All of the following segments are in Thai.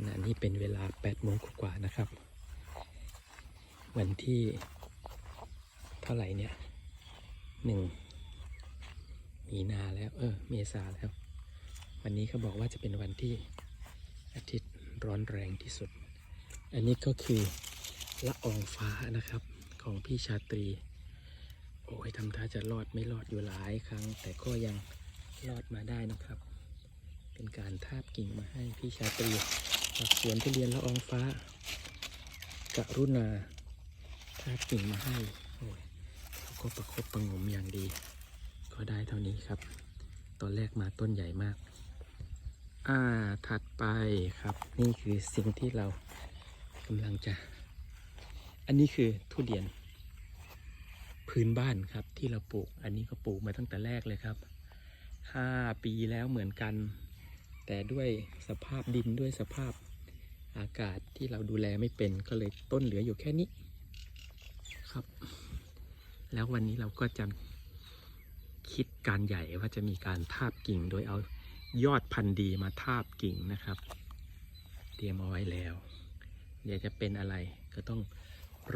ขณะนี้เป็นเวลา8โมงกว่านะครับ วันที่เท่าไหร่เนี่ยหนึ่งมีนาแล้วเออเมษาแล้ว วันนี้เขาบอกว่าจะเป็นวันที่อาทิตย์ร้อนแรงที่สุด อันนี้ก็คือละอองฟ้านะครับของพี่ชาตรี โอ้ยทำท่าจะรอดไม่รอดอยู่หลายครั้ง แต่ก็ยังรอดมาได้นะครับ เป็นการทาบกิ่งมาให้พี่ชาตรี จากสวนทุเรียนละอองฟ้ากรุณาทาบกิ่งมาให้โอ้ยเขาก็ประคบประงมอย่างดี ก็ได้เท่านี้ครับ ตอนแรกมาต้นใหญ่มาก อ่าถัดไปครับ นี่คือสิ่งที่เรากำลังจะ อันนี้คือทุเรียน พื้นบ้านครับที่เราปลูก อันนี้ก็ปลูกมาตั้งแต่แรกเลยครับห้าปีแล้วเหมือนกัน แต่ด้วยสภาพดินด้วยสภาพ อากาศที่เราดูแลไม่เป็นก็เลยต้นเหลืออยู่แค่นี้ครับ แล้ววันนี้เราก็จะคิดการใหญ่ว่าจะมีการทาบกิ่งโดยเอายอดพันธุ์ดีมาทาบกิ่งนะครับ เตรียมเอาไว้แล้ว เดี๋ยวจะเป็นอะไรก็ต้อง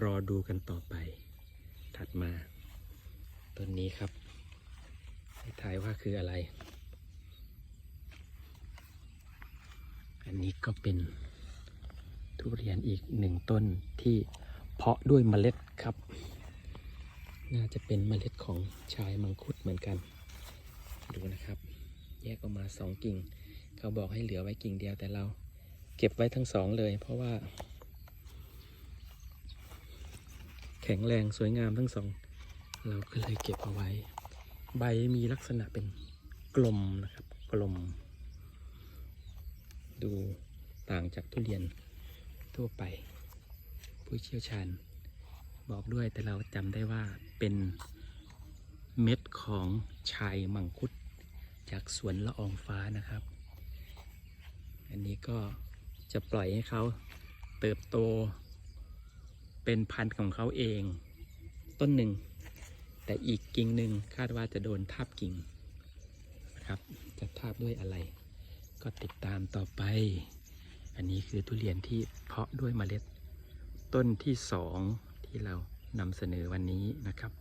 รอดูกันต่อไป ถัดมาต้นนี้ครับให้ทายว่าคืออะไร อันนี้ก็เป็น ทุเรียนอีกหนึ่งต้นที่เพาะด้วยเมล็ดครับ น่าจะเป็นเมล็ดของชายมังคุดเหมือนกัน ดูนะครับ แยกออกมาสองกิ่ง เขาบอกให้เหลือไว้กิ่งเดียวแต่เราเก็บไว้ทั้งสองเลย เพราะว่า แข็งแรงสวยงามทั้งสอง เราก็เลยเก็บเอาไว้ ใบมีลักษณะเป็นกลมนะครับ กลม ดูต่างจากทุเรียน ทั่วไป ผู้เชี่ยวชาญ บอกด้วยแต่เราจำได้ว่าเป็นเม็ดของชายมังคุด จากสวนละอองฟ้านะครับ อันนี้ก็จะปล่อยให้เขาเติบโต เป็นพันธุ์ของเขาเอง ต้นหนึ่ง แต่อีกกิ่งหนึ่งคาดว่าจะโดนทับกิ่งนะครับ จะทับด้วยอะไร ก็ติดตามต่อไป อันนี้คือทุเรียนที่เพาะด้วยเมล็ดต้นที่สองที่เรานำเสนอวันนี้นะครับ